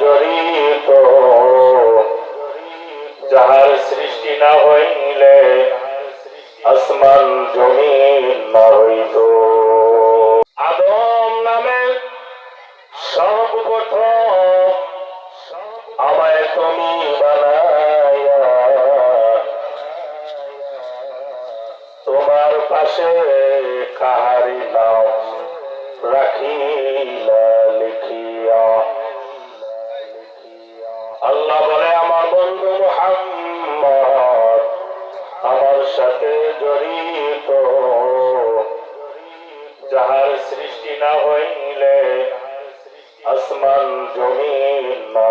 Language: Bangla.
জড়িত। যাহার সৃষ্টি না হইলে আসমান জমিন না হইত। আদম নামে সর্বপ্রথম আমায় তুমি বানাইয়া তোমার পাশে আল্লাহ বলে, আমার বন্ধু মোহাম্মদ আমার সাথে জড়িত। যাহার সৃষ্টি না হইলে আসমান, জমিন না